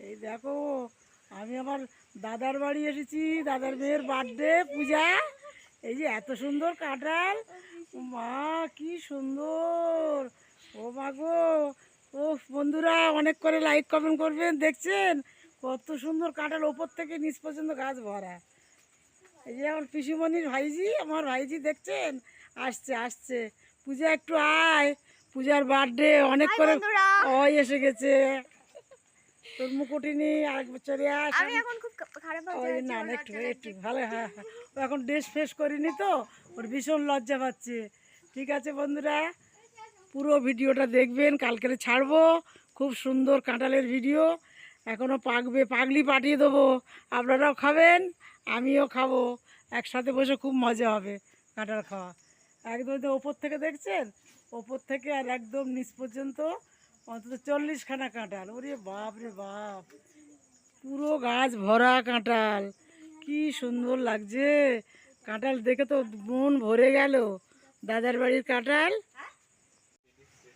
এই দেখো আমি আমার দাদার বাড়ি এসেছি দাদার মেয়ের বার্থডে পূজা। এই যে এত সুন্দর কাঁঠাল। মা কি সুন্দর। ও মা গো ও বন্ধুরা অনেক করে লাইক কমেন্ট করবেন দেখছেন? কত সুন্দর কাঁঠাল ওপর থেকে নিচ পর্যন্ত গাছ ভরা। এই যে আমার পিসিমণির ভাইজি আমার ভাইজি দেখছেন? আসছে আসছে। পূজা একটু আয়। পূজার বার্থডে অনেক করে ওই এসে গেছে। তোর মুকুটি নি আরেক বছরে আস আমি এখন খুব খারাপ ওই না একটু একটু ভালো হ্যাঁ হ্যাঁ। ও এখন ড্রেস ফ্রেশ করিনি তো ওর ভীষণ লজ্জা পাচ্ছে। ঠিক আছে বন্ধুরা পুরো ভিডিওটা দেখবেন কালকে ছাড়বো খুব সুন্দর কাঁঠালের ভিডিও এখনও পাকবে পাগলি পাঠিয়ে দেবো। আপনারাও খাবেন আমিও খাব। একসাথে বসে খুব মজা হবে কাঁঠাল খাওয়া। একদম তো ওপর থেকে দেখছেন? ওপর থেকে আর একদম নিচ পর্যন্ত অন্তত চল্লিশখানা কাঁঠাল। ওরে বাপ রে বাপ। পুরো গাছ ভরা কাঁঠাল। কি সুন্দর লাগছে। কাঁঠাল দেখে তো মন ভরে গেল। দাদার বাড়ির কাঁঠাল?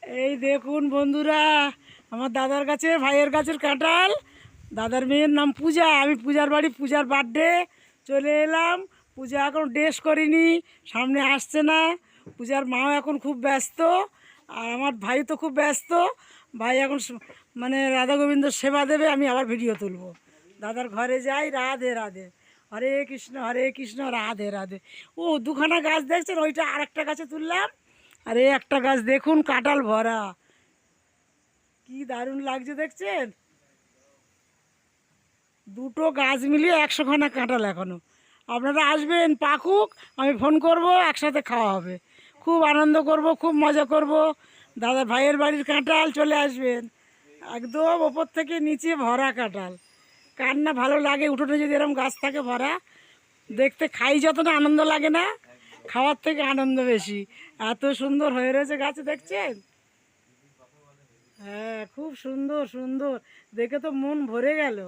এই দেখুন বন্ধুরা, আমার দাদার কাছে, ভাইয়ের কাছের কাঁঠাল। দাদার মেয়ের নাম পূজা। আমি পূজার বাড়ি, পূজার বার্থডে চলে এলাম। পূজা এখন ড্রেস করিনি, সামনে আসছে না। পূজার মাও এখন খুব ব্যস্ত। আর আমার ভাই তো খুব ব্যস্ত। ভাই এখন মানে রাধা গোবিন্দ সেবা দেবে, আমি আবার ভিডিও তুলবো। দাদার ঘরে যাই, রাধে রাধে। হরে কৃষ্ণ হরে কৃষ্ণ, রাধে রাধে। ও, দুখানা গাছ দেখছেন? ওইটা আরেকটা গাছে তুললাম। আর এই একটা গাছ দেখুন, কাঁঠাল ভরা। কি দারুণ লাগছে, দেখছেন? দুটো গাছ মিলিয়ে একশোখানা কাঁঠাল এখনও। আপনারা আসবেন, পাকুক, আমি ফোন করব, একসাথে খাওয়া হবে। খুব আনন্দ করব, খুব মজা করব। দাদা ভাইয়ের বাড়ির কাঁঠাল চলে আসবেন। একদম ওপর থেকে নিচে ভরা কাঁঠাল। কার না ভালো লাগে উঠোনে যদি এরকম গাছ থাকে ভরা, দেখতে খাই যত না আনন্দ লাগে না, খাওয়ার থেকে আনন্দ বেশি। এত সুন্দর হয়ে রয়েছে গাছে, দেখছেন? হ্যাঁ খুব সুন্দর সুন্দর। দেখে তো মন ভরে গেল।